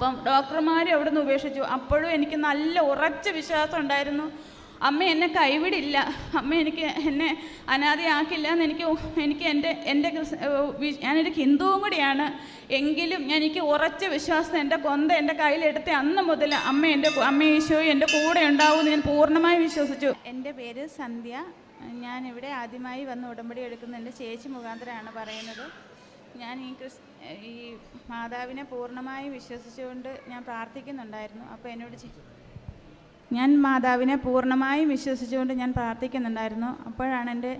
അപ്പം ഡോക്ടർമാരും അവിടെ നിന്ന് ഉപേക്ഷിച്ചു. അപ്പോഴും എനിക്ക് നല്ല ഉറച്ച വിശ്വാസം ഉണ്ടായിരുന്നു. അമ്മ എന്നെ കൈവിടില്ല. അമ്മ എനിക്ക് എന്നെ അനാഥയാക്കില്ല എന്ന് എനിക്ക് എനിക്ക് എന്റെ എന്റെ ഞാനൊരു ഹിന്ദുവും കൂടിയാണ്. എങ്കിലും എനിക്ക് ഉറച്ച വിശ്വാസം എന്റെ കൊന്ത എന്റെ കയ്യിലെടുത്ത് അന്ന് മുതൽ അമ്മ എന്റെ അമ്മ ഈശോ എന്റെ കൂടെ ഉണ്ടാവും ഞാൻ പൂർണമായി വിശ്വസിച്ചു. എന്റെ പേര് സന്ധ്യ. ഞാനിവിടെ ആദ്യമായി വന്ന് ഉടമ്പടി എടുക്കുന്ന എന്റെ ചേച്ചി മുഖാന്തരമാണ് പറയുന്നത്. ഞാൻ ഈ ക്രിസ് ഈ മാതാവിനെ പൂർണമായും വിശ്വസിച്ചുകൊണ്ട് ഞാൻ പ്രാർത്ഥിക്കുന്നുണ്ടായിരുന്നു. അപ്പോൾ എന്നോട് ഞാൻ മാതാവിനെ പൂർണമായും വിശ്വസിച്ചുകൊണ്ട് ഞാൻ പ്രാർത്ഥിക്കുന്നുണ്ടായിരുന്നു. അപ്പോഴാണ് എന്റെ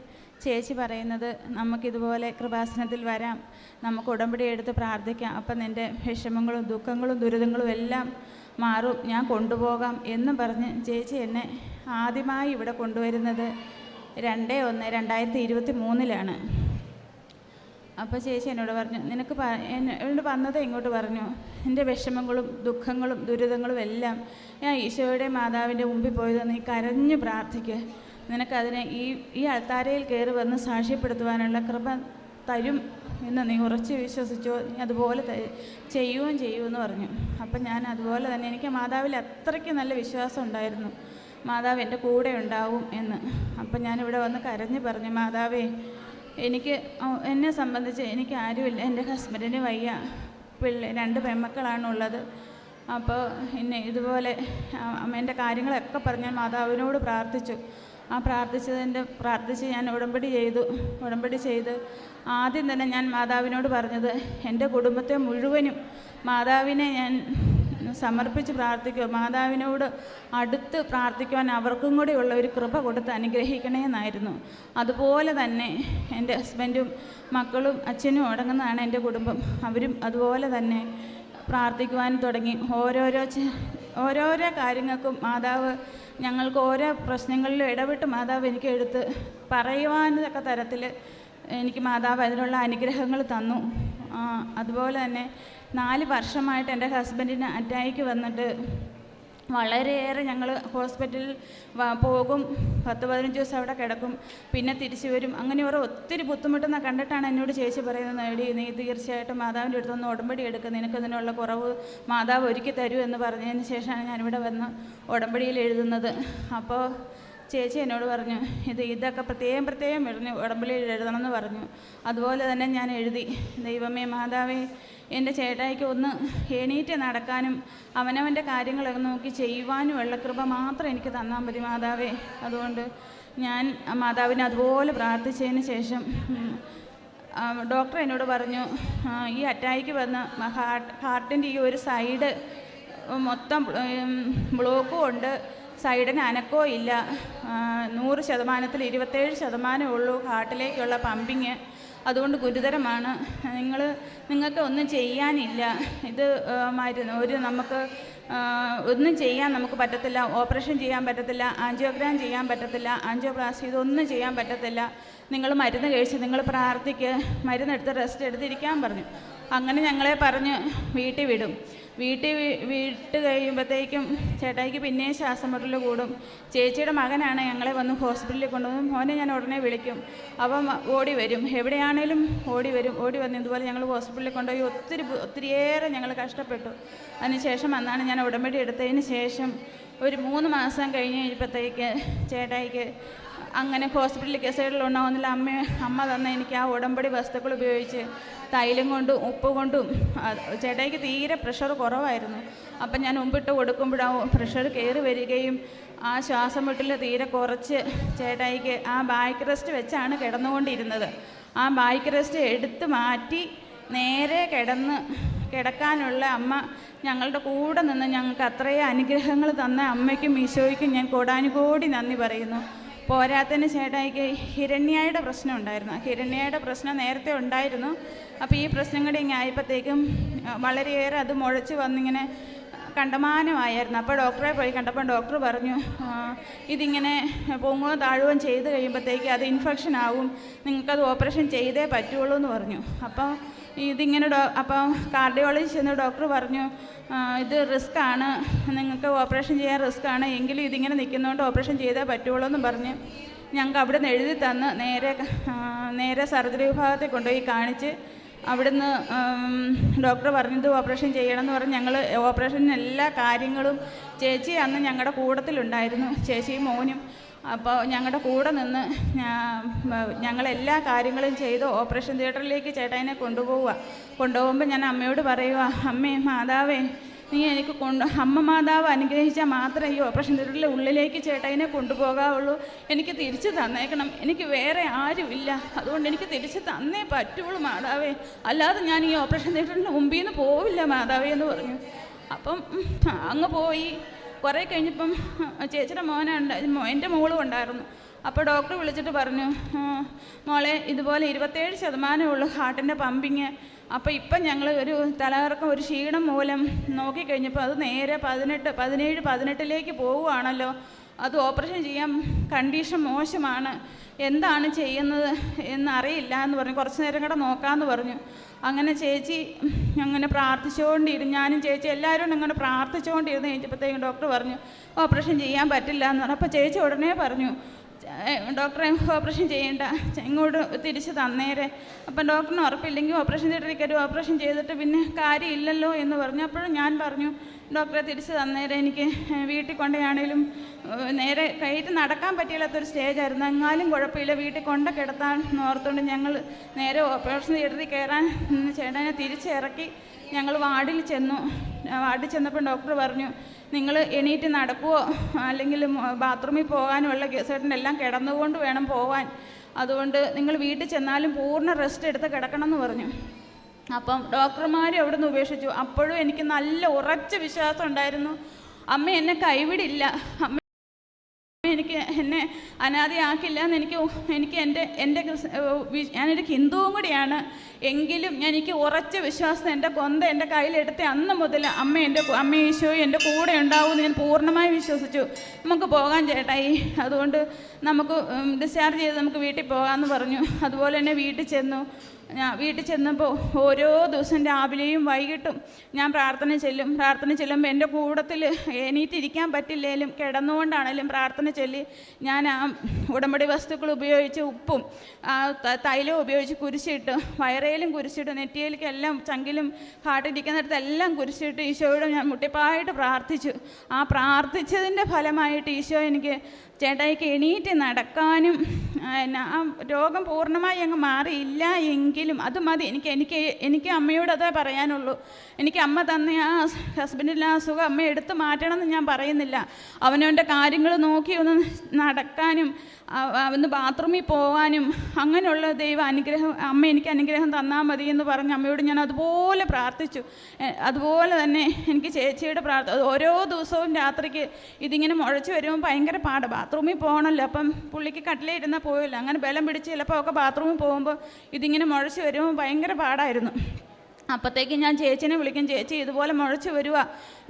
ചേച്ചി പറയുന്നത് നമുക്കിതുപോലെ കൃപാസനത്തിൽ വരാം. നമുക്ക് ഉടമ്പടി എടുത്ത് പ്രാർത്ഥിക്കാം. അപ്പം എന്റെ വിഷമങ്ങളും ദുഃഖങ്ങളും ദുരിതങ്ങളും എല്ലാം മാറും. ഞാൻ കൊണ്ടുപോകാം എന്നും പറഞ്ഞ് ചേച്ചി എന്നെ ആദ്യമായി ഇവിടെ കൊണ്ടുവരുന്നത് രണ്ട് ഒന്ന് രണ്ടായിരത്തി ഇരുപത്തി മൂന്നിലാണ്. അപ്പോൾ ചേച്ചി എന്നോട് പറഞ്ഞു നിനക്ക് എന്നോട് വന്നത് ഇങ്ങോട്ട് പറഞ്ഞു? എന്റെ വിഷമങ്ങളും ദുഃഖങ്ങളും ദുരിതങ്ങളും എല്ലാം ഞാൻ ഈശോയുടെ മാതാവിന്റെ മുമ്പിൽ പോയത്. നീ കരഞ്ഞു പ്രാർത്ഥിക്കുക നിനക്കതിനെ ഈ ഈ അൾത്താരയിൽ കയറി വന്ന് സാക്ഷ്യപ്പെടുത്തുവാനുള്ള കൃപ തരും എന്ന് നീ ഉറച്ച് വിശ്വസിച്ചോ? നീ അതുപോലെ ചെയ്യുകയും ചെയ്യുമെന്ന് പറഞ്ഞു. അപ്പം ഞാൻ അതുപോലെ തന്നെ എനിക്ക് മാതാവിൽ അത്രയ്ക്ക് നല്ല വിശ്വാസം ഉണ്ടായിരുന്നു. മാതാവ് എന്റെ കൂടെ ഉണ്ടാവും എന്ന്. അപ്പം ഞാനിവിടെ വന്ന് കരഞ്ഞു പറഞ്ഞു മാതാവേ എനിക്ക് എന്നെ സംബന്ധിച്ച് എനിക്ക് ആരുമില്ല എന്റെ ഹസ്ബൻഡിന് വയ്യ. പിള്ളേ രണ്ട് പെൺമക്കളാണുള്ളത്. അപ്പോൾ എന്നെ ഇതുപോലെ എന്റെ കാര്യങ്ങളൊക്കെ പറഞ്ഞ് മാതാവിനോട് പ്രാർത്ഥിച്ചു. ആ പ്രാർത്ഥിച്ചതിന്റെ പ്രാർത്ഥിച്ച് ഞാൻ ഉടമ്പടി ചെയ്തു. ഉടമ്പടി ചെയ്ത് ആദ്യം തന്നെ ഞാൻ മാതാവിനോട് പറഞ്ഞത് എന്റെ കുടുംബത്തെ മുഴുവനും മാതാവിനെ ഞാൻ സമർപ്പിച്ച് പ്രാർത്ഥിക്കുക. മാതാവിനോട് അടുത്ത് പ്രാർത്ഥിക്കുവാൻ അവർക്കും കൂടി ഉള്ള ഒരു കൃപ കൊടുത്ത് അനുഗ്രഹിക്കണേ എന്നായിരുന്നു അതുപോലെ തന്നെ എന്റെ ഹസ്ബൻഡും മക്കളും അച്ഛനും അടങ്ങുന്നതാണ് എന്റെ കുടുംബം. അവരും അതുപോലെ തന്നെ പ്രാർത്ഥിക്കുവാൻ തുടങ്ങി. ഓരോരോ ഓരോരോ കാര്യങ്ങൾക്കും മാതാവ് ഞങ്ങൾക്ക് ഓരോ പ്രശ്നങ്ങളിലും ഇടപെട്ട് മാതാവ് എനിക്ക് എടുത്ത് പറയുവാനൊക്കെ തരത്തിൽ എനിക്ക് മാതാവ് അതിനുള്ള അനുഗ്രഹങ്ങൾ തന്നു. അതുപോലെ തന്നെ നാല് വർഷമായിട്ട് എന്റെ ഹസ്ബൻഡിന് അറ്റാക്ക് വന്നിട്ട് വളരെയേറെ ഞങ്ങൾ ഹോസ്പിറ്റലിൽ പോകും. പത്ത് പതിനഞ്ച് ദിവസം അവിടെ കിടക്കും. പിന്നെ തിരിച്ചു വരും. അങ്ങനെ ഓരോ ഒത്തിരി ബുദ്ധിമുട്ടെന്ന് കണ്ടിട്ടാണ് എന്നോട് ചേച്ചി പറയുന്നത് എടി നീ തീർച്ചയായിട്ടും മാതാവിന്റെ അടുത്തൊന്ന് ഉടമ്പടി എടുക്കുക നിനക്ക് ഇതിനുള്ള കുറവ് മാതാവ് ഒരുക്കി തരൂ എന്ന് പറഞ്ഞതിന് ശേഷമാണ് ഞാനിവിടെ വന്ന് ഉടമ്പടിയിൽ എഴുതുന്നത്. അപ്പോൾ ചേച്ചി എന്നോട് പറഞ്ഞു ഇത് ഇതൊക്കെ പ്രത്യേകം പ്രത്യേകം എഴുതി ഉടമ്പടിയിൽ എഴുതണമെന്ന് പറഞ്ഞു. അതുപോലെ തന്നെ ഞാൻ എഴുതി. ദൈവമേ മാതാവേ എന്റെ ചേട്ടായിക്ക് ഒന്ന് എണീറ്റ് നടക്കാനും അവനവന്റെ കാര്യങ്ങളൊക്കെ നോക്കി ചെയ്യുവാനുമുള്ള കൃപ മാത്രം എനിക്ക് തന്നാൽ മതി മാതാവേ. അതുകൊണ്ട് ഞാൻ മാതാവിനെ അതുപോലെ പ്രാർത്ഥിച്ചതിന് ശേഷം ഡോക്ടർ എന്നോട് പറഞ്ഞു ഈ അറ്റാക്ക് വന്ന് ഹാർട്ട് ഹാർട്ടിന്റെ ഈ ഒരു സൈഡ് മൊത്തം ബ്ലോക്കും ഉണ്ട്. സൈഡിന് അനക്കോ ഇല്ല. നൂറ് ശതമാനത്തിൽ ഇരുപത്തേഴ് ശതമാനമേ ഉള്ളൂ ഹാർട്ടിലേക്കുള്ള പമ്പിങ്. അതുകൊണ്ട് ഗുരുതരമാണ്. നിങ്ങൾ നിങ്ങൾക്ക് ഒന്നും ചെയ്യാനില്ല. ഇത് മരുന്ന് ഒരു നമുക്ക് ഒന്നും ചെയ്യാൻ നമുക്ക് പറ്റത്തില്ല. ഓപ്പറേഷൻ ചെയ്യാൻ പറ്റത്തില്ല. ആൻജിയോഗ്രാം ചെയ്യാൻ പറ്റത്തില്ല. ആൻജിയോപ്ലാസ്റ്റി ഇതൊന്നും ചെയ്യാൻ പറ്റത്തില്ല. നിങ്ങൾ മരുന്ന് കഴിച്ച് നിങ്ങൾ പ്രാർത്ഥിക്ക്. മരുന്നെടുത്ത് റെസ്റ്റ് എടുത്തിരിക്കാൻ പറഞ്ഞു. അങ്ങനെ ഞങ്ങളെ പറഞ്ഞ് വീട്ടിൽ വിടും. വീട്ടിൽ വീട്ട് കഴിയുമ്പോഴത്തേക്കും ചേട്ടായിക്ക് പിന്നെയും ശ്വാസം മുട്ടൽ കൂടും. ചേച്ചിയുടെ മകനാണ് ഞങ്ങളെ വന്ന് ഹോസ്പിറ്റലിൽ കൊണ്ടുവന്നു മോനെ ഞാൻ ഉടനെ വിളിക്കും. അപ്പം ഓടി വരും. എവിടെയാണേലും ഓടി വരും. ഓടി വന്ന് ഇതുപോലെ ഞങ്ങൾ ഹോസ്പിറ്റലിൽ കൊണ്ടുപോയി ഒത്തിരി ഒത്തിരിയേറെ ഞങ്ങൾ കഷ്ടപ്പെട്ടു. അതിനുശേഷം അന്നാണ് ഞാൻ ഉടമ്പടി എടുത്തതിന് ശേഷം ഒരു മൂന്ന് മാസം കഴിഞ്ഞ് കഴിഞ്ഞപ്പോഴത്തേക്ക് ചേട്ടായിക്ക് അങ്ങനെ ഹോസ്പിറ്റലിൽ കേസുകളിൽ ഉണ്ടാവുന്നില്ല അമ്മ അമ്മ തന്ന എനിക്ക് ആ ഉടമ്പടി വസ്തുക്കൾ ഉപയോഗിച്ച് തൈലം കൊണ്ടും ഉപ്പ് കൊണ്ടും ചേട്ടയ്ക്ക് തീരെ പ്രഷർ കുറവായിരുന്നു. അപ്പം ഞാൻ ഉമ്പിട്ട് കൊടുക്കുമ്പോഴാവും പ്രഷർ കയറി വരികയും ആ ശ്വാസം മുട്ടിൽ തീരെ കുറച്ച് ചേട്ടായിക്ക് ആ ബാക്ക് റെസ്റ്റ് വെച്ചാണ് കിടന്നുകൊണ്ടിരുന്നത്. ആ ബാക്ക് റെസ്റ്റ് എടുത്ത് മാറ്റി നേരെ കിടന്ന് കിടക്കാനുള്ള അമ്മ ഞങ്ങളുടെ കൂടെ നിന്ന് ഞങ്ങൾക്ക് അത്രയും അനുഗ്രഹങ്ങൾ തന്ന അമ്മയ്ക്കും ഈശോയ്ക്കും ഞാൻ കോടാനുകോടി നന്ദി പറയുന്നു. പോരാത്തതിന് ചേട്ടായിക്ക് ഹിരണ്യായുടെ പ്രശ്നം ഉണ്ടായിരുന്നു. ഹിരണ്യായുടെ പ്രശ്നം നേരത്തെ ഉണ്ടായിരുന്നു. അപ്പോൾ ഈ പ്രശ്നം കൂടി ഇങ്ങനെ ആയപ്പോഴത്തേക്കും വളരെയേറെ അത് മുഴച്ച് വന്നിങ്ങനെ കണ്ടമാനമായിരുന്നു. അപ്പോൾ ഡോക്ടറെ പോയി കണ്ടപ്പോൾ ഡോക്ടർ പറഞ്ഞു ഇതിങ്ങനെ പൊങ്ങുകയും താഴുകയും ചെയ്ത് കഴിയുമ്പോഴത്തേക്ക് അത് ഇൻഫെക്ഷൻ ആവും. നിങ്ങൾക്കത് ഓപ്പറേഷൻ ചെയ്തേ പറ്റുള്ളൂ എന്ന് പറഞ്ഞു. അപ്പോൾ ഇതിങ്ങനെ ഡോ അപ്പോൾ കാർഡിയോളജി ചെന്ന് ഡോക്ടർ പറഞ്ഞു ഇത് റിസ്ക് ആണ്. നിങ്ങൾക്ക് ഓപ്പറേഷൻ ചെയ്യാൻ റിസ്ക് ആണ്. എങ്കിലും ഇതിങ്ങനെ നിൽക്കുന്നതുകൊണ്ട് ഓപ്പറേഷൻ ചെയ്തേ പറ്റുള്ളൂ എന്ന് പറഞ്ഞ് ഞങ്ങൾക്ക് അവിടെ നിന്ന് എഴുതി തന്ന് നേരെ നേരെ സർജറി വിഭാഗത്തെ കൊണ്ടുപോയി കാണിച്ച് അവിടുന്ന് ഡോക്ടർ പറഞ്ഞത് ഓപ്പറേഷൻ ചെയ്യണം എന്ന് പറഞ്ഞ് ഞങ്ങൾ ഓപ്പറേഷന് എല്ലാ കാര്യങ്ങളും ചേച്ചി അന്ന് ഞങ്ങളുടെ കൂട്ടത്തിലുണ്ടായിരുന്നു ചേച്ചിയും മോനും. അപ്പോൾ ഞങ്ങളുടെ കൂടെ നിന്ന് ഞങ്ങളെല്ലാ കാര്യങ്ങളും ചെയ്ത് ഓപ്പറേഷൻ തിയേറ്ററിലേക്ക് ചേട്ടായിനെ കൊണ്ടുപോവുക. കൊണ്ടുപോകുമ്പോൾ ഞാൻ അമ്മയോട് പറയുക അമ്മേ മാതാവേ നീ എനിക്ക് കൊണ്ട് അമ്മ മാതാവ് അനുഗ്രഹിച്ചാൽ മാത്രമേ ഈ ഓപ്പറേഷൻ തിയേറ്ററിലെ ഉള്ളിലേക്ക് ചേട്ടായിനെ കൊണ്ടുപോകാവുള്ളൂ. എനിക്ക് തിരിച്ചു തന്നേക്കണം. എനിക്ക് വേറെ ആരുമില്ല അതുകൊണ്ട് എനിക്ക് തിരിച്ചു തന്നേ പറ്റുള്ളൂ മാതാവേ. അല്ലാതെ ഞാൻ ഈ ഓപ്പറേഷൻ തിയേറ്ററിന്റെ മുമ്പിൽ നിന്ന് പോവില്ല മാതാവേ എന്ന് പറഞ്ഞു. അപ്പം അങ്ങ് പോയി. കുറേ കഴിഞ്ഞപ്പം ചേച്ചിയുടെ മോനുണ്ട് എന്റെ മോളും ഉണ്ടായിരുന്നു. അപ്പോൾ ഡോക്ടർ വിളിച്ചിട്ട് പറഞ്ഞു മോളെ ഇതുപോലെ ഇരുപത്തേഴ് ശതമാനമേ ഉള്ളൂ ഹാർട്ടിന്റെ പമ്പിങ്. അപ്പോൾ ഇപ്പം ഞങ്ങൾ ഒരു തലകറക്കം ഒരു ക്ഷീണം മൂലം നോക്കിക്കഴിഞ്ഞപ്പോൾ അത് നേരെ പതിനെട്ട് പതിനേഴ് പതിനെട്ടിലേക്ക് പോവുകയാണല്ലോ. അത് ഓപ്പറേഷൻ ചെയ്യാൻ കണ്ടീഷൻ മോശമാണ്. എന്താണ് ചെയ്യുന്നത് എന്നറിയില്ല എന്ന് പറഞ്ഞു. കുറച്ച് നേരം കൂടെ നോക്കാമെന്ന് പറഞ്ഞു. അങ്ങനെ ചേച്ചി അങ്ങനെ പ്രാർത്ഥിച്ചുകൊണ്ടിരുന്നു. ഞാനും ചേച്ചി എല്ലാവരും അങ്ങനെ പ്രാർത്ഥിച്ചുകൊണ്ടിരുന്ന്. കഴിഞ്ഞപ്പോഴത്തേക്കും ഡോക്ടർ പറഞ്ഞു ഓപ്പറേഷൻ ചെയ്യാൻ പറ്റില്ല എന്ന് പറഞ്ഞു. അപ്പോൾ ചേച്ചി ഉടനെ പറഞ്ഞു "ഏ, ഡോക്ടറെ ഓപ്പറേഷൻ ചെയ്യേണ്ട. ഇങ്ങോട്ട് തിരിച്ച് തന്നേരെ. അപ്പം ഡോക്ടറിന് ഉറപ്പില്ലെങ്കിൽ ഓപ്പറേഷൻ തിയേറ്ററിൽ ഓപ്പറേഷൻ ചെയ്തിട്ട് പിന്നെ കാര്യമില്ലല്ലോ എന്ന് പറഞ്ഞു. അപ്പോഴും ഞാൻ പറഞ്ഞു ഡോക്ടറെ തിരിച്ച് തന്നേരെ. എനിക്ക് വീട്ടിൽ കൊണ്ടുപോയാണേലും നേരെ കയറ്റി നടക്കാൻ പറ്റിയില്ലാത്തൊരു സ്റ്റേജായിരുന്നു. എന്നാലും കുഴപ്പമില്ല. വീട്ടിൽ കൊണ്ട് കിടത്താൻ ഓർത്തുകൊണ്ട് ഞങ്ങൾ നേരെ ഓപ്പറേഷൻ തിയേറ്ററിൽ കയറാൻ ചേട്ടനെ തിരിച്ചിറക്കി ഞങ്ങൾ വാർഡിൽ ചെന്നു. വാർഡിൽ ചെന്നപ്പോൾ ഡോക്ടർ പറഞ്ഞു നിങ്ങൾ എണീറ്റ് നടക്കുവോ? അല്ലെങ്കിൽ ബാത്റൂമിൽ പോകാനുമുള്ള കേസേട്ടനെല്ലാം കിടന്നുകൊണ്ട് വേണം പോകാൻ. അതുകൊണ്ട് നിങ്ങൾ വീട്ടിൽ ചെന്നാലും പൂർണ റെസ്റ്റ് എടുത്ത് കിടക്കണം എന്ന് പറഞ്ഞു. അപ്പം ഡോക്ടർമാർ അവിടെ നിന്ന് ഉപേക്ഷിച്ചു. അപ്പോഴും എനിക്ക് നല്ല ഉറച്ച വിശ്വാസം ഉണ്ടായിരുന്നു. അമ്മ എന്നെ കൈവിടില്ല. അമ്മ എന്നെ അനാഥയാക്കില്ല എന്ന് എനിക്ക് എനിക്ക് എന്റെ എന്റെ ഞാനൊരു ഹിന്ദുവും കൂടിയാണ്. എങ്കിലും ഞാൻ എനിക്ക് ഉറച്ച വിശ്വാസം എന്റെ കൊന്ത എന്റെ കയ്യിലെടുത്ത് അന്ന് മുതൽ അമ്മ എന്റെ അമ്മ ഈശോ എന്റെ കൂടെ ഉണ്ടാവുമെന്ന് ഞാൻ പൂർണമായി വിശ്വസിച്ചു. നമുക്ക് പോകാൻ ചേട്ടായി അതുകൊണ്ട് നമുക്ക് ഡിസ്ചാർജ് ചെയ്ത് നമുക്ക് വീട്ടിൽ പോകാമെന്ന് പറഞ്ഞു. അതുപോലെ തന്നെ വീട്ടിൽ ചെന്നു. ഞാൻ വീട്ടിൽ ചെന്നപ്പോൾ ഓരോ ദിവസം രാവിലെയും വൈകിട്ടും ഞാൻ പ്രാർത്ഥന ചെല്ലും. പ്രാർത്ഥന ചെല്ലുമ്പോൾ എന്റെ കൂടത്തിൽ എണീറ്റിരിക്കാൻ പറ്റില്ലേലും കിടന്നുകൊണ്ടാണേലും പ്രാർത്ഥന ചൊല്ലി ഞാൻ ആ ഉടമ്പടി വസ്തുക്കൾ ഉപയോഗിച്ച് ഉപ്പും ആ ത- തൈലവും ഉപയോഗിച്ച് കുരിശിട്ട് വയറയിലും കുരിശിട്ട് നെറ്റിയിലേക്ക് എല്ലാം ചങ്കിലും ഹാർട്ടിരിക്കുന്നിടത്ത് എല്ലാം കുരിശിട്ട് ഈശോയോട് ഞാൻ മുട്ടിപ്പായിട്ട് പ്രാർത്ഥിച്ചു. ആ പ്രാർത്ഥിച്ചതിന്റെ ഫലമായിട്ട് ഈശോ എനിക്ക് ചേട്ടായിക്ക് എണീറ്റ് നടക്കാനും എന്നാ, ആ രോഗം പൂർണമായി അങ്ങ് മാറിയില്ല എങ്കിലും അത് മതി. എനിക്ക് എനിക്ക് എനിക്ക് അമ്മയോട് അതേ പറയാനുള്ളൂ. എനിക്ക് അമ്മ തന്ന ആ ഹസ്ബൻഡിന്റെ ആ അസുഖം അമ്മ എടുത്ത് മാറ്റണമെന്ന് ഞാൻ പറയുന്നില്ല. അവനവന്റെ കാര്യങ്ങൾ നോക്കി ഒന്ന് നടക്കാനും അവന്ന് ബാത്റൂമിൽ പോകാനും അങ്ങനെയുള്ള ദൈവ അനുഗ്രഹം അമ്മ എനിക്ക് അനുഗ്രഹം തന്നാൽ മതി എന്ന് പറഞ്ഞ് അമ്മയോട് ഞാൻ അതുപോലെ പ്രാർത്ഥിച്ചു. അതുപോലെ തന്നെ എനിക്ക് ചേച്ചിയുടെ പ്രാർത്ഥന ഓരോ ദിവസവും രാത്രിക്ക് ഇതിങ്ങനെ മുഴച്ചു വരുമ്പോൾ ഭയങ്കര പാട് ബാത്റൂമിൽ പോകണമല്ലോ. അപ്പം പുള്ളിക്ക് കട്ടിലിരുന്നാൽ പോയില്ല അങ്ങനെ ബലം പിടിച്ച് ചിലപ്പോൾ ഒക്കെ ബാത്റൂമിൽ പോകുമ്പോൾ ഇതിങ്ങനെ മുഴച്ച് വരുമ്പോൾ ഭയങ്കര പാടായിരുന്നു. അപ്പോഴത്തേക്ക് ഞാൻ ചേച്ചിനെ വിളിക്കും ചേച്ചി ഇതുപോലെ മുഴച്ച് വരുക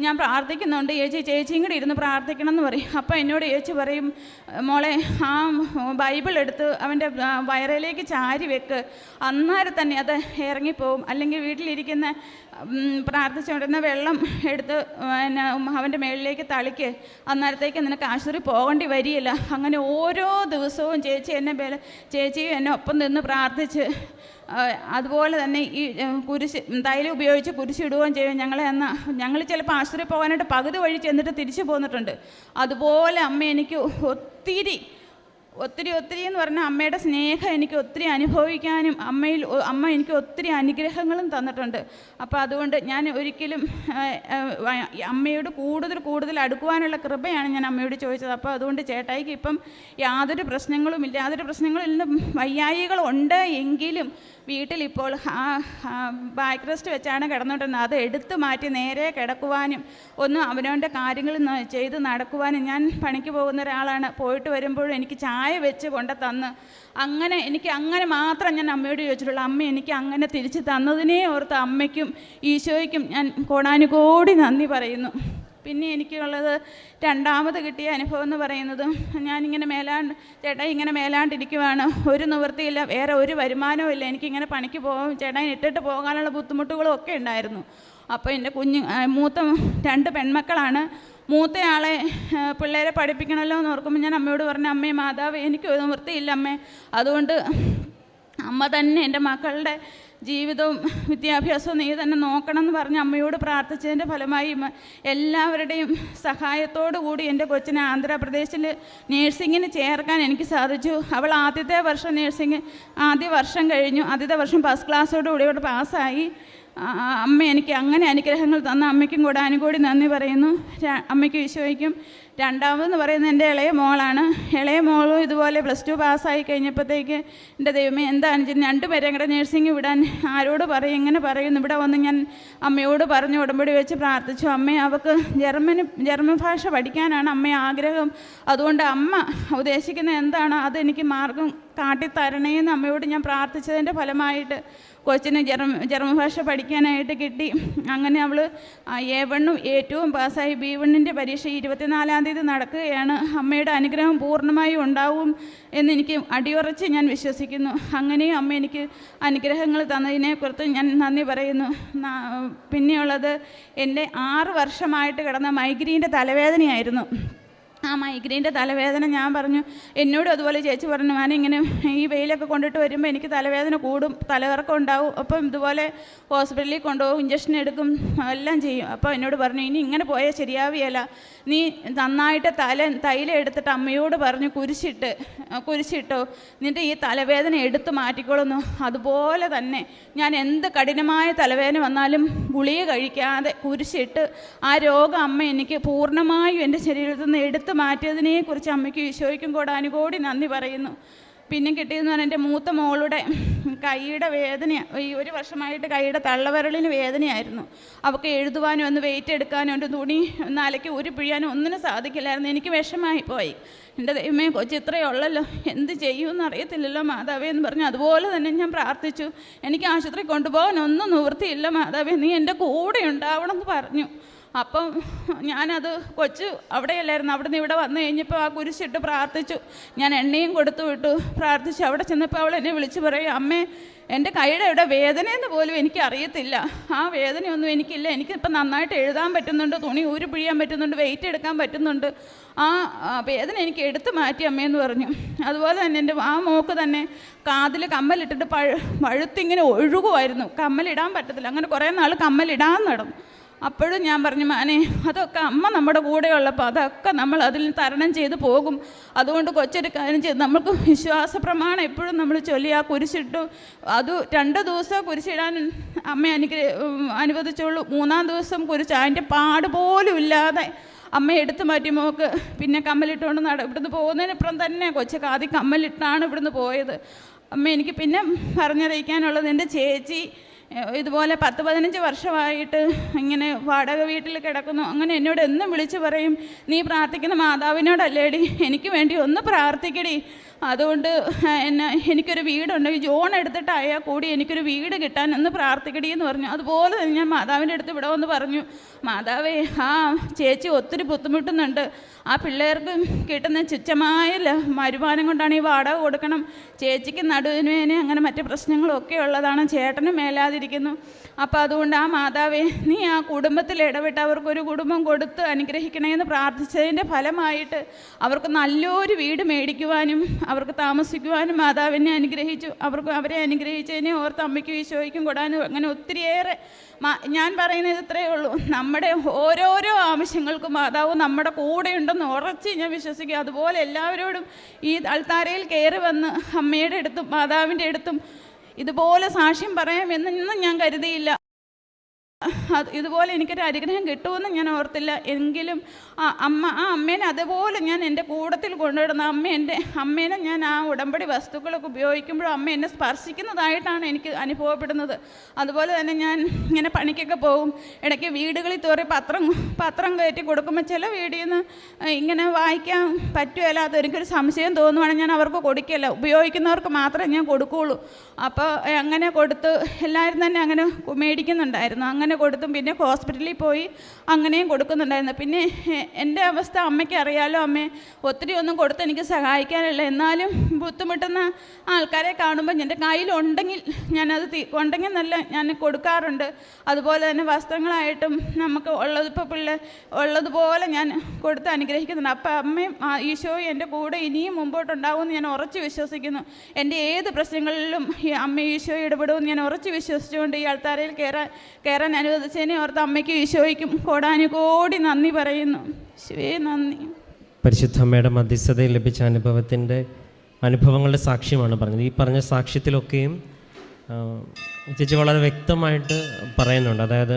ഞാൻ പ്രാർത്ഥിക്കുന്നുണ്ട്. ചേച്ചി ചേച്ചിയും കൂടി ഇരുന്ന് പ്രാർത്ഥിക്കണം എന്ന് പറയും. അപ്പം എന്നോട് ചേച്ചി പറയും മോളെ ആ ബൈബിൾ എടുത്ത് അവന്റെ വയറിലേക്ക് ചാരി വെക്ക്. അന്നേരം തന്നെ അത് ഇറങ്ങിപ്പോവും. അല്ലെങ്കിൽ വീട്ടിലിരിക്കുന്ന പ്രാർത്ഥിച്ചുകൊണ്ടിരുന്ന വെള്ളം എടുത്ത് പിന്നെ അവന്റെ മേളിലേക്ക് തളിക്ക്. അന്നേരത്തേക്ക് നിനക്ക് ആശുപത്രി പോകേണ്ടി വരികയില്ല. അങ്ങനെ ഓരോ ദിവസവും ചേച്ചി എന്നെ ബല ചേച്ചിയും എന്നെ ഒപ്പം നിന്ന് പ്രാർത്ഥിച്ച് അതുപോലെ തന്നെ ഈ കുരിശ് തൈലം ഉപയോഗിച്ച് കുരിശിടുകയും ചെയ്യും. ഞങ്ങളെ എന്നാൽ ഞങ്ങൾ ചിലപ്പോൾ ആശുപത്രി പോകാനായിട്ട് പകുതി വഴി ചെന്നിട്ട് തിരിച്ചു പോന്നിട്ടുണ്ട്. അതുപോലെ അമ്മ എനിക്ക് ഒത്തിരി ഒത്തിരി ഒത്തിരി എന്ന് പറഞ്ഞാൽ അമ്മയുടെ സ്നേഹം എനിക്ക് ഒത്തിരി അനുഭവിക്കാനും അമ്മയിൽ അമ്മ എനിക്ക് ഒത്തിരി അനുഗ്രഹങ്ങളും തന്നിട്ടുണ്ട്. അപ്പോൾ അതുകൊണ്ട് ഞാൻ ഒരിക്കലും അമ്മയോട് കൂടുതൽ കൂടുതൽ അടുക്കുവാനുള്ള കൃപയാണ് ഞാൻ അമ്മയോട് ചോദിച്ചത്. അപ്പോൾ അതുകൊണ്ട് ചേട്ടായിക്ക് ഇപ്പം യാതൊരു പ്രശ്നങ്ങളും ഇല്ല. യാതൊരു പ്രശ്നങ്ങളിൽ നിന്ന് വയ്യായികളുണ്ട് എങ്കിലും വീട്ടിലിപ്പോൾ ബാക്ക് റെസ്റ്റ് വെച്ചാണ് കിടന്നുകൊണ്ടിരുന്നത്. അത് എടുത്തു മാറ്റി നേരെ കിടക്കുവാനും ഒന്നും അവനവന്റെ കാര്യങ്ങൾ ചെയ്ത് നടക്കുവാനും ഞാൻ പണിക്ക് പോകുന്ന ഒരാളാണ്. പോയിട്ട് വരുമ്പോഴും എനിക്ക് ചായ വെച്ച് കൊണ്ട് തന്ന്. അങ്ങനെ എനിക്ക് അങ്ങനെ മാത്രം ഞാൻ അമ്മയോട് ചോദിച്ചിട്ടുള്ളൂ അമ്മ എനിക്ക് അങ്ങനെ തിരിച്ച് തന്നതിനെ ഓർത്ത് അമ്മയ്ക്കും ഈശോയ്ക്കും ഞാൻ കോടാനുകോടി നന്ദി പറയുന്നു. പിന്നെ എനിക്കുള്ളത് രണ്ടാമത് കിട്ടിയ അനുഭവം എന്ന് പറയുന്നത് ഞാനിങ്ങനെ മേലാണ്ട് ചേട്ടാ ഇങ്ങനെ മേലാണ്ടിരിക്കുവാണ് ഒരു നിവൃത്തിയില്ല വേറെ ഒരു വരുമാനവും ഇല്ല എനിക്കിങ്ങനെ പണിക്ക് പോകാൻ ചേട്ടാ ഇട്ടിട്ട് പോകാനുള്ള ബുദ്ധിമുട്ടുകളും ഒക്കെ ഉണ്ടായിരുന്നു. അപ്പോൾ എന്റെ കുഞ്ഞ് മൂത്ത രണ്ട് പെൺമക്കളാണ് മൂത്തയാളെ പിള്ളേരെ പഠിപ്പിക്കണമല്ലോ എന്ന് ഓർക്കുമ്പോൾ ഞാൻ അമ്മയോട് പറഞ്ഞു അമ്മേ മാതാവ് എനിക്ക് വൃത്തിയില്ല അമ്മേ. അതുകൊണ്ട് അമ്മ തന്നെ എന്റെ മക്കളുടെ ജീവിതവും വിദ്യാഭ്യാസവും നീ തന്നെ നോക്കണം എന്ന് പറഞ്ഞ് അമ്മയോട് പ്രാർത്ഥിച്ചതിന്റെ ഫലമായി എല്ലാവരുടെയും സഹായത്തോടു കൂടി എന്റെ കൊച്ചിനെ ആന്ധ്രാപ്രദേശിൽ നേഴ്സിങ്ങിന് ചേർക്കാൻ എനിക്ക് സാധിച്ചു. അവൾ ആദ്യത്തെ വർഷം നേഴ്സിങ് ആദ്യ വർഷം കഴിഞ്ഞു. ആദ്യത്തെ വർഷം ഫസ്റ്റ് ക്ലാസ്സോടുകൂടി അവിടെ പാസ്സായി. അമ്മ എനിക്ക് അങ്ങനെ അനുഗ്രഹങ്ങൾ തന്ന അമ്മയ്ക്കും കൂടെ അനുകൂടി നന്ദി പറയുന്നു. അമ്മയ്ക്ക് വിശ്വസിക്കും രണ്ടാമതെന്ന് പറയുന്നത് എന്റെ ഇളയ മോളാണ്. ഇളയ മോളും ഇതുപോലെ പ്ലസ് ടു പാസ്സായി കഴിഞ്ഞപ്പോഴത്തേക്ക് എന്റെ ദൈവമേ എന്താണ് രണ്ട് രണ്ടുപേരെയും കൂടെ നേഴ്സിംഗ് വിടാൻ ആരോട് പറയും? എങ്ങനെ പറയുന്നു ഇവിടെ വന്ന് ഞാൻ അമ്മയോട് പറഞ്ഞു ഉടമ്പടി വെച്ച് പ്രാർത്ഥിച്ചു. അമ്മ അവൾക്ക് ജർമ്മന് ജർമ്മൻ ഭാഷ പഠിക്കാനാണ് അമ്മ ആഗ്രഹം. അതുകൊണ്ട് അമ്മ ഉദ്ദേശിക്കുന്നത് എന്താണ്? അതെനിക്ക് മാർഗം കാട്ടിത്തരണേന്ന് അമ്മയോട് ഞാൻ പ്രാർത്ഥിച്ചതിന്റെ ഫലമായിട്ട് കൊച്ചിന് ജർമ്മ ജർമ്മഭാഷ പഠിക്കാനായിട്ട് കിട്ടി. അങ്ങനെ അവൾ എ വണ്ണും എ ടുവും പാസ്സായി. ബി വണ്ണിന്റെ പരീക്ഷ ഇരുപത്തിനാലാം തീയതി നടക്കുകയാണ്. അമ്മയുടെ അനുഗ്രഹം പൂർണമായും ഉണ്ടാവും എന്നെനിക്ക് അടിയുറച്ച് ഞാൻ വിശ്വസിക്കുന്നു. അങ്ങനെയും അമ്മ എനിക്ക് അനുഗ്രഹങ്ങൾ തന്നതിനെക്കുറിച്ച് ഞാൻ നന്ദി പറയുന്നു. പിന്നെയുള്ളത് എന്റെ ആറ് വർഷമായിട്ട് കിടന്ന മൈഗ്രീന്റെ തലവേദനയായിരുന്നു. ആ മൈഗ്രെയിന്റെ തലവേദന ഞാൻ പറഞ്ഞു എന്നോടും അതുപോലെ ചേച്ചി പറഞ്ഞു ഞാൻ ഇങ്ങനെ ഈ വെയിലൊക്കെ കൊണ്ടിട്ട് വരുമ്പോൾ എനിക്ക് തലവേദന കൂടും തലകറക്കം ഉണ്ടാവും അപ്പം ഇതുപോലെ ഹോസ്പിറ്റലിൽ കൊണ്ടുപോകും ഇഞ്ചക്ഷൻ എടുക്കും എല്ലാം ചെയ്യും. അപ്പോൾ എന്നോട് പറഞ്ഞു ഇനി ഇങ്ങനെ പോയാൽ ശരിയാവുകയല്ല നീ നന്നായിട്ട് തല തൈലം എടുത്തിട്ട് അമ്മയോട് പറഞ്ഞു കുരിശിട്ട് കുരിശിട്ടോ നിന്റെ ഈ തലവേദന എടുത്ത് മാറ്റിക്കൊള്ളുന്നു അതുപോലെ തന്നെ ഞാൻ എന്ത് കഠിനമായ തലവേദന വന്നാലും ഗുളിക കഴിക്കാതെ കുരിശിട്ട് ആ രോഗം അമ്മ എനിക്ക് പൂർണമായും എന്റെ ശരീരത്തിൽ നിന്ന് എടുത്തു മാറ്റിയതിനെക്കുറിച്ച് അമ്മയ്ക്ക് ഈശോയ്ക്കും കൂടെ അനുകോടി നന്ദി പറയുന്നു. പിന്നെ കിട്ടിയെന്ന് പറഞ്ഞാൽ എന്റെ മൂത്ത മോളുടെ കൈയുടെ വേദന ഈ ഒരു വർഷമായിട്ട് കൈയുടെ തള്ളവിരലിന് വേദനയായിരുന്നു. അവൾക്ക് എഴുതുവാനും ഒന്ന് വെയിറ്റ് എടുക്കാനും ഒരു തുണി ഒന്ന് അലക്കി ഊരി പിഴിയാനും ഒന്നിനും സാധിക്കില്ലായിരുന്നു. എനിക്ക് വിഷമായി പോയി. എന്റെ ദൈവമേ കൊച്ചു ഇത്രയേ ഉള്ളല്ലോ. എന്ത് ചെയ്യുമെന്ന് അറിയത്തില്ലല്ലോ മാതാവേ എന്ന് പറഞ്ഞു. അതുപോലെ തന്നെ ഞാൻ പ്രാർത്ഥിച്ചു. എനിക്ക് ആശുപത്രി കൊണ്ടുപോകാൻ ഒന്നും നിവൃത്തിയില്ല മാതാവേ. നീ എന്റെ കൂടെ ഉണ്ടാവണം എന്ന് പറഞ്ഞു. അപ്പം ഞാനത് കൊച്ചു അവിടെയല്ലായിരുന്നു. അവിടെ നിന്ന് ഇവിടെ വന്നു കഴിഞ്ഞപ്പോൾ ആ കുരിശിട്ട് പ്രാർത്ഥിച്ചു. ഞാൻ എണ്ണയും കൊടുത്തു വിട്ടു. പ്രാർത്ഥിച്ചു. അവിടെ ചെന്നപ്പോൾ അവൾ എന്നെ വിളിച്ചു പറയും അമ്മേ എന്റെ കൈയുടെ ഇവിടെ വേദനയെന്ന് പോലും എനിക്ക് അറിയത്തില്ല. ആ വേദനയൊന്നും എനിക്കില്ല. എനിക്കിപ്പം നന്നായിട്ട് എഴുതാൻ പറ്റുന്നുണ്ട്. തുണി ഊരി പിഴിയാൻ പറ്റുന്നുണ്ട്. വെയിറ്റ് എടുക്കാൻ പറ്റുന്നുണ്ട്. ആ വേദന എനിക്ക് എടുത്തു മാറ്റി അമ്മയെന്ന് പറഞ്ഞു. അതുപോലെ തന്നെ എന്റെ ആ മോക്ക് തന്നെ കാതിൽ കമ്മലിട്ടിട്ട് പഴു പഴുത്തിങ്ങനെ ഒഴുകുമായിരുന്നു കമ്മലിടാൻ പറ്റത്തില്ല. അങ്ങനെ കുറേ നാൾ കമ്മലിടാൻ നടന്നു. അപ്പോഴും ഞാൻ പറഞ്ഞു മാനെ അതൊക്കെ അമ്മ നമ്മുടെ കൂടെയുള്ളപ്പോൾ അതൊക്കെ നമ്മൾ അതിൽ തരണം ചെയ്ത് പോകും. അതുകൊണ്ട് കൊച്ചൊരു കാര്യം ചെയ്ത് നമ്മൾക്ക് വിശ്വാസ പ്രമാണം എപ്പോഴും നമ്മൾ ചൊല്ലി ആ കുരിശിട്ടു. അത് രണ്ട് ദിവസം കുരിശിടാൻ അമ്മ എനിക്ക് അനുവദിച്ചുള്ളൂ. മൂന്നാം ദിവസം കുരിശ് അതിന്റെ പാട് പോലും ഇല്ലാതെ അമ്മ എടുത്തു മാറ്റി മോക്ക് പിന്നെ കമ്മലിട്ടുകൊണ്ട് നട ഇവിടുന്ന് പോകുന്നതിനപ്പുറം തന്നെ കൊച്ചു കാതി കമ്മലിട്ടാണ് ഇവിടുന്ന് പോയത്. അമ്മ എനിക്ക് പിന്നെ പറഞ്ഞറിയിക്കാനുള്ളത് എന്റെ ചേച്ചി ഇതുപോലെ പത്ത് പതിനഞ്ച് വർഷമായിട്ട് ഇങ്ങനെ വാടക വീട്ടിൽ കിടക്കുന്നു. അങ്ങനെ എന്നോട് എന്നും വിളിച്ച് പറയും നീ പ്രാർത്ഥിക്കുന്ന മാതാവിനോടല്ലേടി എനിക്ക് വേണ്ടി ഒന്ന് പ്രാർത്ഥിക്കടി. അതുകൊണ്ട് എന്നെ എനിക്കൊരു വീടുണ്ടെങ്കിൽ ജോൺ എടുത്തിട്ടായാൽ കൂടി എനിക്കൊരു വീട് കിട്ടാൻ ഒന്ന് പ്രാർത്ഥിക്കടി എന്ന് പറഞ്ഞു. അതുപോലെ തന്നെ ഞാൻ മാതാവിന്റെ അടുത്ത് ഇവിടെ വന്ന് പറഞ്ഞു മാതാവേ ആ ചേച്ചി ഒത്തിരി ബുദ്ധിമുട്ടുന്നുണ്ട്. ആ പിള്ളേർക്ക് കിട്ടുന്ന തുച്ഛമായ ല- വരുമാനം കൊണ്ടാണ് ഈ വാടക കൊടുക്കണം. ചേച്ചിക്ക് നടുവിനുവേനെ അങ്ങനെ മറ്റു പ്രശ്നങ്ങളൊക്കെ ഉള്ളതാണ്. ചേട്ടനും മേലാതിരിക്കുന്നു അപ്പോൾ അതുകൊണ്ട് ആ മാതാവേ നീ ആ കുടുംബത്തിൽ ഇടപെട്ട് അവർക്കൊരു കുടുംബം കൊടുത്ത് അനുഗ്രഹിക്കണമെന്ന് പ്രാർത്ഥിച്ചതിന്റെ ഫലമായിട്ട് അവർക്ക് നല്ലൊരു വീട് മേടിക്കുവാനും അവർക്ക് താമസിക്കുവാനും മാതാവിനെ അനുഗ്രഹിച്ചു. അവർക്ക് അവരെ അനുഗ്രഹിച്ചതിനെ ഓർത്ത് അമ്മയ്ക്കും ഈശോയ്ക്കും കൂടാനും അങ്ങനെ ഒത്തിരിയേറെ ഞാൻ പറയുന്നത് ഇത്രയേ ഉള്ളൂ. നമ്മുടെ ഓരോരോ ആവശ്യങ്ങൾക്കും മാതാവ് നമ്മുടെ കൂടെ ഉണ്ടെന്ന് ഉറച്ച് ഞാൻ വിശ്വസിക്കുക അതുപോലെ എല്ലാവരോടും ഈ അൾത്താരയിൽ കയറി വന്ന് അമ്മയുടെ അടുത്തും മാതാവിന്റെ അടുത്തും ഇതുപോലെ സാക്ഷ്യം പറയാമെന്നൊന്നും ഞാൻ കരുതിയില്ല. അത് ഇതുപോലെ എനിക്കൊരു അനുഗ്രഹം കിട്ടുമെന്ന് ഞാൻ ഓർത്തില്ല. എങ്കിലും ആ അമ്മ ആ അമ്മേനെ അതുപോലെ ഞാൻ എന്റെ കൂടത്തിൽ കൊണ്ടുവിടുന്ന അമ്മ എന്റെ അമ്മേനെ ഞാൻ ആ ഉടമ്പടി വസ്തുക്കളൊക്കെ ഉപയോഗിക്കുമ്പോഴും അമ്മ എന്നെ സ്പർശിക്കുന്നതായിട്ടാണ് എനിക്ക് അനുഭവപ്പെടുന്നത്. അതുപോലെ തന്നെ ഞാൻ ഇങ്ങനെ പണിക്കൊക്കെ പോകും. ഇടയ്ക്ക് വീടുകളിൽ തോറി പത്രം പത്രം കയറ്റി കൊടുക്കുമ്പോൾ ചില വീടിൽ നിന്ന് ഇങ്ങനെ വായിക്കാൻ പറ്റുമല്ല അത് എനിക്കൊരു സംശയം തോന്നുവാണെങ്കിൽ ഞാൻ അവർക്ക് കൊടുക്കില്ല ഉപയോഗിക്കുന്നവർക്ക് മാത്രമേ ഞാൻ കൊടുക്കുകയുള്ളൂ. അപ്പോൾ അങ്ങനെ കൊടുത്ത് എല്ലാവരും തന്നെ അങ്ങനെ മേടിക്കുന്നുണ്ടായിരുന്നു. അങ്ങനെ കൊടുത്ത് കൊടുക്കും പിന്നെ ഹോസ്പിറ്റലിൽ പോയി അങ്ങനെയും കൊടുക്കുന്നുണ്ടായിരുന്നു. പിന്നെ എന്റെ അവസ്ഥ അമ്മയ്ക്ക് അറിയാലോ അമ്മേ ഒത്തിരി ഒന്നും കൊടുത്ത് എനിക്ക് സഹായിക്കാനില്ല. എന്നാലും ബുദ്ധിമുട്ടുന്ന ആൾക്കാരെ കാണുമ്പോൾ എന്റെ കയ്യിലുണ്ടെങ്കിൽ ഞാനത് ഉണ്ടെങ്കിൽ നല്ല ഞാൻ കൊടുക്കാറുണ്ട്. അതുപോലെ തന്നെ വസ്ത്രങ്ങളായിട്ടും നമുക്ക് ഉള്ളത് ഇപ്പോൾ പിള്ളേ ഉള്ളതുപോലെ ഞാൻ കൊടുത്ത് അനുഗ്രഹിക്കുന്നുണ്ട്. അപ്പം അമ്മയും ഈശോ എന്റെ കൂടെ ഇനിയും മുമ്പോട്ടുണ്ടാവുമെന്ന് ഞാൻ ഉറച്ചു വിശ്വസിക്കുന്നു. എന്റെ ഏത് പ്രശ്നങ്ങളിലും അമ്മ ഈശോ ഇടപെടുമെന്ന് ഞാൻ ഉറച്ചു വിശ്വസിച്ചുകൊണ്ട് ഈ ആൾത്താരയിൽ കയറാൻ കയറാൻ അനുവദിച്ചതിനെ ഓർത്ത് അമ്മയ്ക്കും ഈശോയ്ക്കും കോടാനുകോടി നന്ദി പറയുന്നു. ശിവേ നന്ദി. പരിശുദ്ധമ്മയുടെ മധ്യസ്ഥതയിൽ ലഭിച്ച അനുഭവത്തിന്റെ അനുഭവങ്ങളുടെ സാക്ഷ്യമാണ് പറഞ്ഞത്. ഈ പറഞ്ഞ സാക്ഷ്യത്തിലൊക്കെയും ചേച്ചി വളരെ വ്യക്തമായിട്ട് പറയുന്നുണ്ട്. അതായത്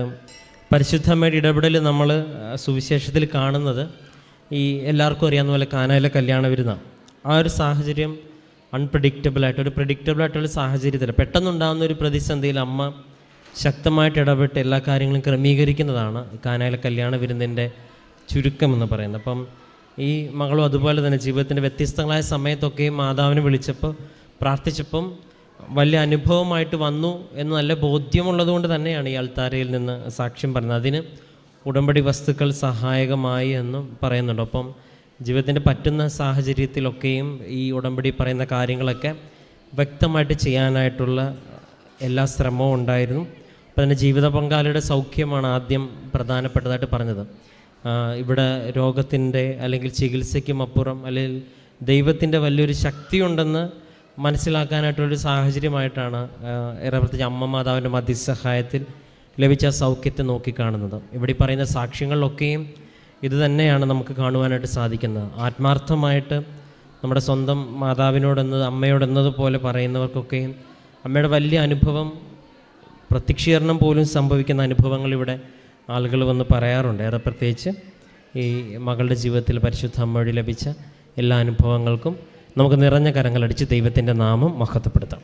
പരിശുദ്ധമ്മയുടെ ഇടപെടൽ നമ്മൾ സുവിശേഷത്തിൽ കാണുന്നത് ഈ എല്ലാവർക്കും അറിയാവുന്ന പോലെ കാനയിലെ കല്യാണ വിരുന്ന. ആ ഒരു സാഹചര്യം അൺപ്രഡിക്റ്റബിളായിട്ട് ഒരു പ്രഡിക്റ്റബിളായിട്ടുള്ള സാഹചര്യത്തിൽ പെട്ടെന്നുണ്ടാകുന്ന ഒരു പ്രതിസന്ധിയിൽ അമ്മ ശക്തമായിട്ട് ഇടപെട്ട് എല്ലാ കാര്യങ്ങളും ക്രമീകരിക്കുന്നതാണ് കാനായിലെ കല്യാണ വിരുന്നിന്റെ ചുരുക്കം എന്ന് പറയുന്നത്. അപ്പം ഈ മകളും അതുപോലെ തന്നെ ജീവിതത്തിന്റെ വ്യത്യസ്തങ്ങളായ സമയത്തൊക്കെയും മാതാവിനെ വിളിച്ചപ്പോൾ പ്രാർത്ഥിച്ചപ്പം വലിയ അനുഭവമായിട്ട് വന്നു എന്ന് നല്ല ബോധ്യമുള്ളതുകൊണ്ട് തന്നെയാണ് ഈ അൾത്താരയിൽ നിന്ന് സാക്ഷ്യം പറയുന്നത് അതിന് ഉടമ്പടി വസ്തുക്കൾ സഹായകമായി എന്നും പറയുന്നുണ്ട്. അപ്പം ജീവിതത്തിന്റെ പറ്റുന്ന സാഹചര്യത്തിലൊക്കെയും ഈ ഉടമ്പടി പറയുന്ന കാര്യങ്ങളൊക്കെ വ്യക്തമായിട്ട് ചെയ്യാനായിട്ടുള്ള എല്ലാ ശ്രമവും ഉണ്ടായിരുന്നു. അപ്പം തന്നെ ജീവിത പങ്കാളിയുടെ സൗഖ്യമാണ് ആദ്യം പ്രധാനപ്പെട്ടതായിട്ട് പറഞ്ഞത്. ഇവിടെ രോഗത്തിന്റെ അല്ലെങ്കിൽ ചികിത്സയ്ക്കും അപ്പുറം അല്ലെങ്കിൽ ദൈവത്തിന്റെ വലിയൊരു ശക്തിയുണ്ടെന്ന് മനസ്സിലാക്കാനായിട്ടുള്ളൊരു സാഹചര്യമായിട്ടാണ് ഏറെ പ്രത്യേകിച്ച് അമ്മ മാതാവിന്റെ മധ്യസഹായത്തിൽ ലഭിച്ച സൗഖ്യത്തെ നോക്കിക്കാണുന്നത്. ഇവിടെ പറയുന്ന സാക്ഷ്യങ്ങളിലൊക്കെയും ഇത് തന്നെയാണ് നമുക്ക് കാണുവാനായിട്ട് സാധിക്കുന്നത്. ആത്മാർത്ഥമായിട്ട് നമ്മുടെ സ്വന്തം മാതാവിനോടെന്നത് അമ്മയോടെന്നതുപോലെ പറയുന്നവർക്കൊക്കെയും അമ്മയുടെ വലിയ അനുഭവം പ്രത്യക്ഷീകരണം പോലും സംഭവിക്കുന്ന അനുഭവങ്ങൾ ഇവിടെ ആളുകൾ വന്ന് പറയാറുണ്ട്. ഏറെ പ്രത്യേകിച്ച് ഈ മകളുടെ ജീവിതത്തിൽ പരിശുദ്ധ അമ്മ വഴി ലഭിച്ച എല്ലാ അനുഭവങ്ങൾക്കും നമുക്ക് നിറഞ്ഞ കരങ്ങളടിച്ച് ദൈവത്തിന്റെ നാമം മഹത്വപ്പെടുത്താം.